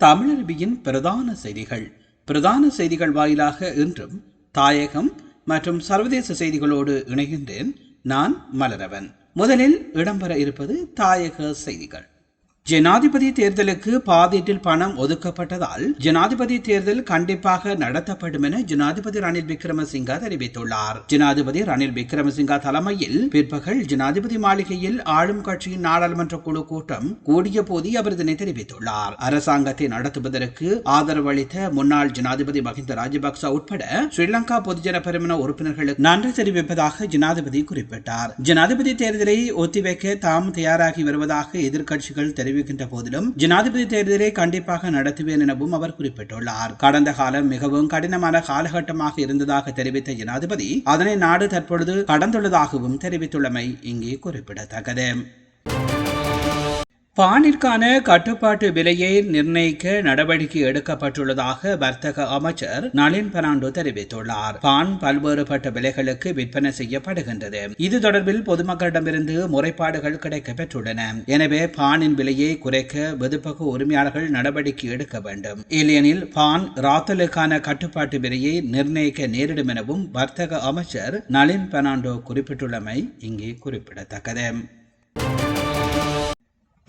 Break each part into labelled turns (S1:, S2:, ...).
S1: தமிழருவியின் பிரதான செய்திகள். பிரதான செய்திகள் வாயிலாக இன்றும் தாயகம் மற்றும் சர்வதேச செய்திகளோடு இணைகின்றேன் நான் மலரவன். முதலில் இடம்பெற இருப்பது தாயக செய்திகள். ஜனாதிபதி தேர்தலுக்கு பாதீட்டில் பணம் ஒதுக்கப்பட்டதால் ஜனாதிபதி தேர்தல் கண்டிப்பாக நடத்தப்படும் என ஜனாதிபதி ரணில் விக்ரமசிங்கா தெரிவித்துள்ளார். ஜனாதிபதி ரணில் விக்ரமசிங்கா தலைமையில் பிற்பகல் ஜனாதிபதி மாளிகையில் ஆளும் கட்சியின் நாடாளுமன்ற குழு கூட்டம் கூடிய போது அவர் இதனை தெரிவித்துள்ளார். அரசாங்கத்தை நடத்துவதற்கு ஆதரவு அளித்த முன்னாள் ஜனாதிபதி மஹிந்த ராஜபக்ச உட்பட ஸ்ரீலங்கா பொதுஜன பெருமன உறுப்பினர்களுக்கு நன்றி தெரிவிப்பதாக ஜனாதிபதி குறிப்பிட்டார். ஜனாதிபதி தேர்தலை ஒத்திவைக்க தாம் தயாராகி வருவதாக எதிர்க்கட்சிகள் தெரிவித்தார் தெரிவிக்கின்ற போதிலும் ஜனாதிபதி தேர்தலை கண்டிப்பாக நடத்துவேன் எனவும் அவர் குறிப்பிட்டுள்ளார். கடந்த காலம் மிகவும் கடினமான காலகட்டமாக இருந்ததாக தெரிவித்த ஜனாதிபதி அதனை நாடு தற்பொழுது கடந்துள்ளதாகவும் தெரிவித்துள்ளமை இங்கே குறிப்பிடத்தக்கது. பானிற்கான கட்டுப்பாட்டு விலையை நிர்ணயிக்க நடவடிக்கை எடுக்கப்பட்டுள்ளதாக வர்த்தக அமைச்சர் நளின் பெர்னாண்டோ தெரிவித்துள்ளார். பான் பல்வேறுபட்ட விலைகளுக்கு விற்பனை செய்யப்படுகின்றது. இது தொடர்பில் பொதுமக்களிடமிருந்து முறைப்பாடுகள் கிடைக்கப்பெற்றுள்ளன. எனவே பானின் விலையை குறைக்க வெதுப்பக உரிமையாளர்கள் நடவடிக்கை எடுக்க வேண்டும். இல்லையெனில் பான் ராத்தலுக்கான கட்டுப்பாட்டு விலையை நிர்ணயிக்க நேரிடும் எனவும் வர்த்தக அமைச்சர் நளின் பெர்னாண்டோ குறிப்பிட்டுள்ளமை இங்கே குறிப்பிடத்தக்கது.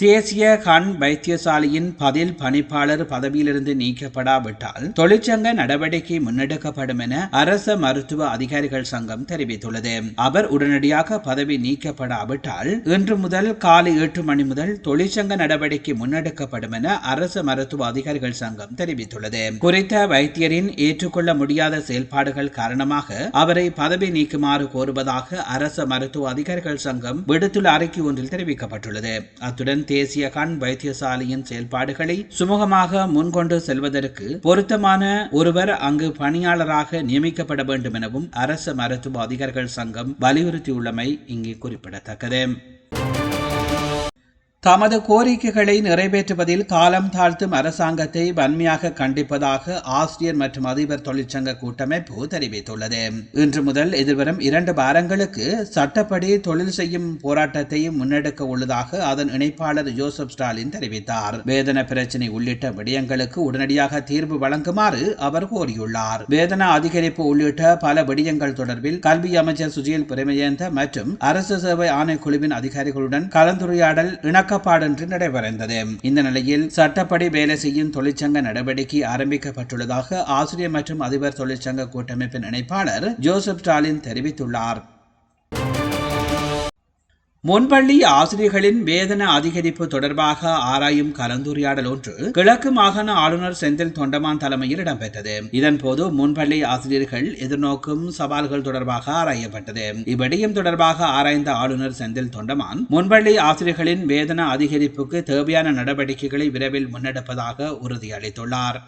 S1: தேசிய கண் வைத்தியசாலையின் பதில் பணிப்பாளர் பதவியிலிருந்து நீக்கப்படாவிட்டால் தொழிற்சங்க நடவடிக்கை முன்னெடுக்கப்படும் என அரச மருத்துவ அதிகாரிகள் சங்கம் தெரிவித்துள்ளது. அவர் உடனடியாக பதவி நீக்கப்படாவிட்டால் இன்று முதல் காலை எட்டு மணி முதல் தொழிற்சங்க நடவடிக்கை முன்னெடுக்கப்படும் என அரச மருத்துவ அதிகாரிகள் சங்கம் தெரிவித்துள்ளது. குறித்த வைத்தியரின் ஏற்றுக்கொள்ள முடியாத செயல்பாடுகள் காரணமாக அவரை பதவி நீக்குமாறு கோருவதாக அரச மருத்துவ அதிகாரிகள் சங்கம் விடுத்துள்ள அறிக்கை ஒன்றில் தெரிவிக்கப்பட்டுள்ளது. அத்துடன் தேசிய கண் வைத்தியசாலையின் செயல்பாடுகளை சுமூகமாக முன்கொண்டு செல்வதற்கு பொருத்தமான ஒருவர் அங்கு பணியாளராக நியமிக்கப்பட வேண்டும் எனவும் அரசு மருத்துவ அதிகாரிகள் சங்கம் வலியுறுத்தியுள்ளமை இங்கே குறிப்பிடத்தக்கது. தமது கோரிக்கைகளை நிறைவேற்றுவதில் காலம் தாழ்த்தும் அரசாங்கத்தை வன்மையாக கண்டிப்பதாக ஆசிரியர் மற்றும் அதிபர் தொழிற்சங்க கூட்டமைப்பு தெரிவித்துள்ளது. இன்று முதல் எதிர்வரும் இரண்டு வாரங்களுக்கு சட்டப்படி தொழில் செய்யும் போராட்டத்தையும் முன்னெடுக்க உள்ளதாக அதன் இணைப்பாளர் ஜோசப் ஸ்டாலின் தெரிவித்தார். வேதன பிரச்சினை உள்ளிட்ட விடயங்களுக்கு உடனடியாக தீர்வு வழங்குமாறு அவர் கோரியுள்ளார். வேதன அதிகரிப்பு உள்ளிட்ட பல விடயங்கள் தொடர்பில் கல்வி அமைச்சர் சுஜில் பிரேமஜயந்த மற்றும் அரசு சேவை ஆணைக்குழுவின் அதிகாரிகளுடன் கலந்துரையாடல் இணக்க இணக்கப்பாடின்றி நடைபெறந்தது. இந்த நிலையில் சட்டப்படி வேலை செய்யும் தொழிற்சங்க நடவடிக்கை ஆரம்பிக்கப்பட்டுள்ளதாக ஆசிரியர் மற்றும் அதிபர் தொழிற்சங்க கூட்டமைப்பின் இணைப்பாளர் ஜோசப் ஸ்டாலின் தெரிவித்துள்ளார். முன்பள்ளி ஆசிரியர்களின் வேதன அதிகரிப்பு தொடர்பாக ஆராயும் கலந்துரையாடல் ஒன்று கிழக்கு மாகாண ஆளுநர் செந்தில் தொண்டமான் தலைமையில் இடம்பெற்றது. இதன்போது முன்பள்ளி ஆசிரியர்கள் எதிர்நோக்கும் சவால்கள் தொடர்பாக ஆராயப்பட்டது. இவ்விடயம் தொடர்பாக ஆராய்ந்த ஆளுநர் செந்தில் தொண்டமான் முன்பள்ளி ஆசிரியர்களின் வேதன அதிகரிப்புக்கு தேவையான நடவடிக்கைகளை விரைவில் முன்னெடுப்பதாக உறுதியளித்துள்ளார்.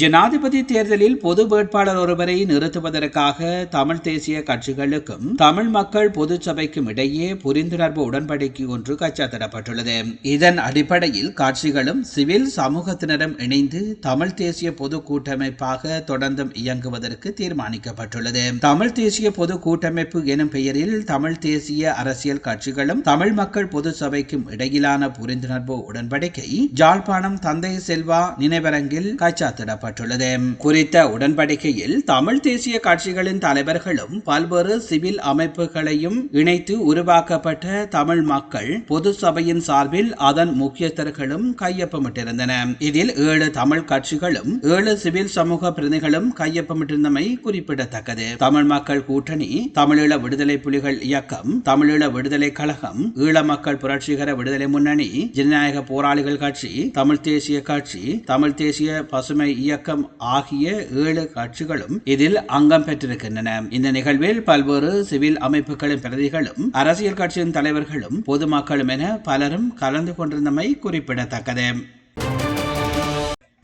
S1: ஜனாதிபதி தேர்தலில் பொது வேட்பாளர் ஒருவரை நிறுத்துவதற்காக தமிழ் தேசிய கட்சிகளுக்கும் தமிழ் மக்கள் பொது சபைக்கும் இடையே புரிந்துணர்வு உடன்படிக்கை ஒன்று கச்சாத்திடப்பட்டுள்ளது. இதன் அடிப்படையில் கட்சிகளும் சிவில் சமூகத்தினரும் இணைந்து தமிழ் தேசிய பொது கூட்டமைப்பாக தொடர்ந்தும் இயங்குவதற்கு தீர்மானிக்கப்பட்டுள்ளது. தமிழ் தேசிய பொது கூட்டமைப்பு எனும் பெயரில் தமிழ் தேசிய அரசியல் கட்சிகளும் தமிழ் மக்கள் பொது சபைக்கும் இடையிலான புரிந்துணர்வு உடன்படிக்கை ஜாழ்ப்பாணம் தந்தை செல்வா நினைவரங்கில் கச்சாத்திட வெளியிடப்பட்டுள்ளது குறித்த உடன்படிக்கையில் தமிழ் தேசிய கட்சிகளின் தலைவர்களும் பல்வேறு சிவில் அமைப்புகளையும் இணைத்து உருவாக்கப்பட்ட தமிழ் மக்கள் பொது சபையின் சார்பில் அதன் முக்கியஸ்தர்களும் கையொப்பமிட்டிருந்தன. இதில் ஏழு தமிழ் கட்சிகளும் ஏழு சிவில் சமூக பிரதிகளும் கையொப்பமிட்டிருந்தமை குறிப்பிடத்தக்கது. தமிழ் மக்கள் கூட்டணி தமிழீழ விடுதலை புலிகள் இயக்கம் தமிழீழ விடுதலை கழகம் ஈழ மக்கள் புரட்சிகர விடுதலை முன்னணி ஜனநாயக போராளிகள் கட்சி தமிழ் தேசிய கட்சி தமிழ் தேசிய பசுமை இயக்கம் ஆகிய ஏழு கட்சிகளும் இதில் அங்கம் பெற்றிருக்கின்றன. இந்த நிகழ்வில் பல்வேறு சிவில் அமைப்புகளின் பிரதிகளும் அரசியல் கட்சியின் தலைவர்களும் பொதுமக்களும் என பலரும் கலந்து கொண்டிருந்தமை குறிப்பிடத்தக்கது.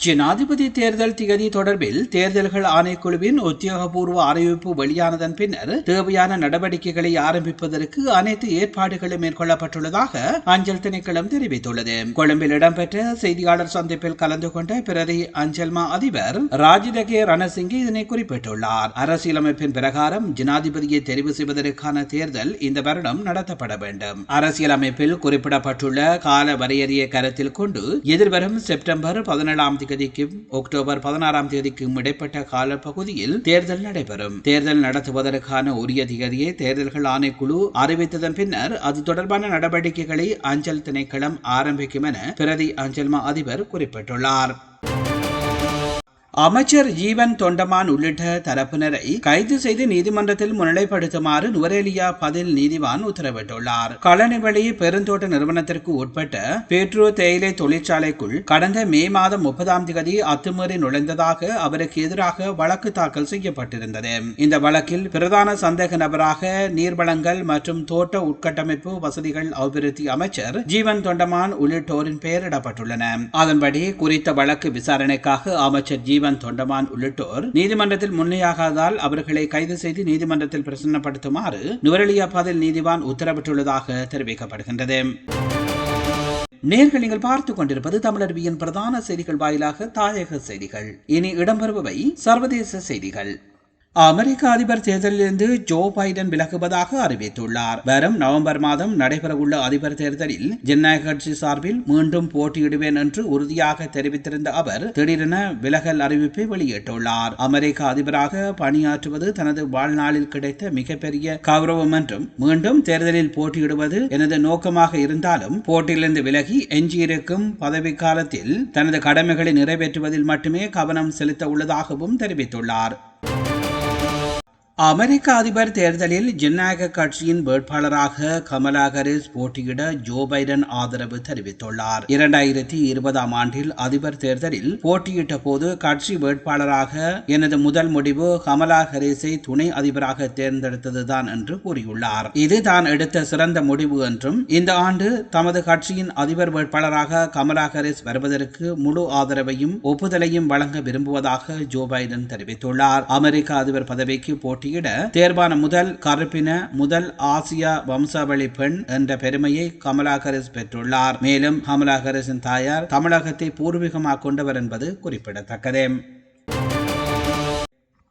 S1: ஜனாதிபதி தேர்தல் திகதி தொடர்பில் தேர்தல்கள் ஆணைக்குழுவின் உத்தியோகபூர்வ அறிவிப்பு வெளியானதன் பின்னர் தேவையான நடவடிக்கைகளை ஆரம்பிப்பதற்கு அனைத்து ஏற்பாடுகளும் மேற்கொள்ளப்பட்டுள்ளதாக அஞ்சல் திணைக்களம் தெரிவித்துள்ளது. கொழும்பில் இடம்பெற்ற செய்தியாளர் சந்திப்பில் கலந்து கொண்ட பிரதி அஞ்சல்மா அதிபர் ராஜிதகே ரணசிங்கே இதனை குறிப்பிட்டுள்ளார். அரசியலமைப்பின் பிரகாரம் ஜனாதிபதியை தெரிவு செய்வதற்கான தேர்தல் இந்த வருடம் நடத்தப்பட வேண்டும். அரசியலமைப்பில் குறிப்பிடப்பட்டுள்ள கால வரையறையை கருத்தில் கொண்டு எதிர்வரும் செப்டம்பர் பதினேழாம் தேதிக்கும் அக்டோபர் பதினாறாம் தேதிக்கும் இடைப்பட்ட காலப்பகுதியில் தேர்தல் நடைபெறும். தேர்தல் நடத்துவதற்கான உரிய திகதியை தேர்தல்கள் ஆணைக்குழு அறிவித்ததன் பின்னர் அது தொடர்பான நடவடிக்கைகளை அஞ்சல் திணைக்களம் ஆரம்பிக்கும் என பிரதி அஞ்சல்மா அதிபர் குறிப்பிட்டுள்ளார். அமைச்சர் ஜீவன் தொண்டமான் உள்ளிட்ட தரப்பினரை கைது செய்து நீதிமன்றத்தில் முன்னிலைப்படுத்துமாறு நுவரேலியா பதில் நீதிவான் உத்தரவிட்டுள்ளார். களனிவழி பெருந்தோட்ட நிறுவனத்திற்கு உட்பட்ட பெட்ரோ தேயிலை தொழிற்சாலைக்குள் கடந்த மே மாதம் முப்பதாம் தேதி அத்துமீறி நுழைந்ததாக அவருக்கு எதிராக வழக்கு தாக்கல் செய்யப்பட்டிருந்தது. இந்த வழக்கில் பிரதான சந்தேக நபராக நீர்வளங்கள் மற்றும் தோட்ட உட்கட்டமைப்பு வசதிகள் அபிவிருத்தி அமைச்சர் ஜீவன் தொண்டமான் உள்ளிட்டோரின் பெயரிடப்பட்டுள்ளன. அதன்படி குறித்த வழக்கு விசாரணைக்காக அமைச்சர் ஜீவன் ஜீவன் தொண்டமான் உள்ளிட்டோர் நீதிமன்றத்தில் முன்னிலையாகாதால் அவர்களை கைது செய்து நீதிமன்றத்தில் பிரசன்னப்படுத்துமாறு நுவரலியா பதில் நீதிவான் உத்தரவிட்டுள்ளதாக தெரிவிக்கப்படுகின்றது. நேர்கள் நீங்கள் பார்த்துக் கொண்டிருப்பது தமிழர்வியின் பிரதான செய்திகள் வாயிலாக தாயக செய்திகள். இனி இடம்பெறுபவை சர்வதேச செய்திகள். அமெரிக்க அதிபர் தேர்தலிலிருந்து ஜோ பைடன் விலகுவதாக அறிவித்துள்ளார். வரும் நவம்பர் மாதம் நடைபெறவுள்ள அதிபர் தேர்தலில் ஜனநாயக கட்சி சார்பில் மீண்டும் போட்டியிடுவேன் என்று உறுதியாக தெரிவித்திருந்த அவர் திடீரென விலகல் அறிவிப்பை வெளியிட்டுள்ளார். அமெரிக்க அதிபராக பணியாற்றுவது தனது வாழ்நாளில் கிடைத்த மிகப்பெரிய கௌரவம் என்றும் மீண்டும் தேர்தலில் போட்டியிடுவது எனது நோக்கமாக இருந்தாலும் போட்டியிலிருந்து விலகி எஞ்சியிருக்கும் பதவிக்காலத்தில் தனது கடமைகளை நிறைவேற்றுவதில் மட்டுமே கவனம் செலுத்த உள்ளதாகவும் தெரிவித்துள்ளார். அமெரிக்க அதிபர் தேர்தலில் ஜனநாயக கட்சியின் வேட்பாளராக கமலா ஹாரிஸ் போட்டியிட ஜோ பைடன் ஆதரவு தெரிவித்துள்ளார். இரண்டாயிரத்தி இருபதாம் ஆண்டில் அதிபர் தேர்தலில் போட்டியிட்ட போது கட்சி வேட்பாளராக எனது முதல் முடிவு கமலா ஹாரிஸை துணை அதிபராக தேர்ந்தெடுத்ததுதான் என்று கூறியுள்ளார். இது தான் எடுத்த சிறந்த முடிவு என்றும் இந்த ஆண்டு தமது கட்சியின் அதிபர் வேட்பாளராக கமலா ஹாரிஸ் வருவதற்கு முழு ஆதரவையும் ஒப்புதலையும் வழங்க விரும்புவதாக ஜோ பைடன் தெரிவித்துள்ளார். அமெரிக்க அதிபர் பதவிக்கு போட்டி போட்டியிட தேர்வான முதல் கருப்பின முதல் ஆசியா வம்சாவளி பெண் என்ற பெருமையை கமலா ஹாரிஸ் பெற்றுள்ளார். மேலும் கமலா ஹாரிஸின் தாயார் தமிழகத்தை பூர்வீகமாக கொண்டவர் என்பது குறிப்பிடத்தக்கது.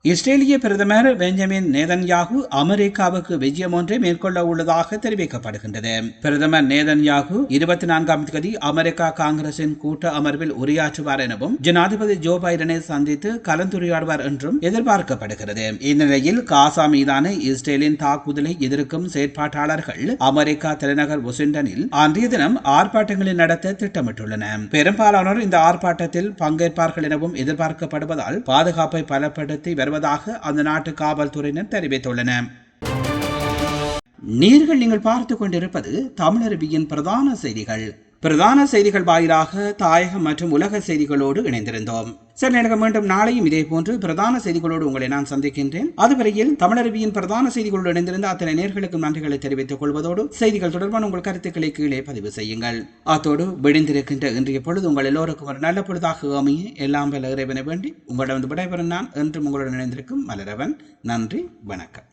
S1: இஸ்ரேலிய பிரதமர் பெஞ்சமின் நேதன்யாகு அமெரிக்காவுக்கு விஜயம் ஒன்றை மேற்கொள்ள உள்ளதாக தெரிவிக்கப்படுகின்றது. பிரதமர் நேதன்யாகு இருபத்தி நான்காம் தேதி அமெரிக்கா காங்கிரசின் கூட்ட அமர்வில் உரையாற்றுவார் எனவும் ஜனாதிபதி ஜோ பைடனை சந்தித்து கலந்துரையாடுவார் என்றும் எதிர்பார்க்கப்படுகிறது. இந்நிலையில் காசா மீதான இஸ்ரேலின் தாக்குதலை எதிர்க்கும் செயற்பாட்டாளர்கள் அமெரிக்கா தலைநகர் வாஷிங்டனில் அன்றைய தினம் ஆர்ப்பாட்டங்களை நடத்த திட்டமிட்டுள்ளனர் பெரும்பாலானோர் இந்த ஆர்ப்பாட்டத்தில் பங்கேற்பார்கள் எனவும் எதிர்பார்க்கப்படுவதால் பாதுகாப்பை பலப்படுத்தி வருவதாக அந்த நாட்டு காவல்துறையினர் தெரிவித்துள்ளனர் நீர்கள் நீங்கள் பார்த்துக் கொண்டிருப்பது தமிழருவியின் பிரதான செய்திகள். பிரதான செய்திகள் வாயிலாக தாயகம் மற்றும் உலக செய்திகளோடு இணைந்திருந்தோம். சரி எனக்கு மீண்டும் நாளையும் இதே போன்று பிரதான செய்திகளோடு உங்களை நான் சந்திக்கின்றேன். அதுவரையில் தமிழருவியின் பிரதான செய்திகளோடு இணைந்திருந்த அத்தனை நேர்களுக்கும் நன்றிகளை தெரிவித்துக் கொள்வதோடு செய்திகள் தொடர்பான உங்கள் கருத்துக்களை கீழே பதிவு செய்யுங்கள். அத்தோடு விடிந்திருக்கின்ற இன்றைய பொழுது உங்கள் எல்லோருக்கும் ஒரு நல்ல பொழுதாக அமைய எல்லாம் வல்ல இறைவனை வேண்டி உங்களிடம் விடைபெறும் நான் என்றும் உங்களுடன் இணைந்திருக்கும் மலரவன். நன்றி வணக்கம்.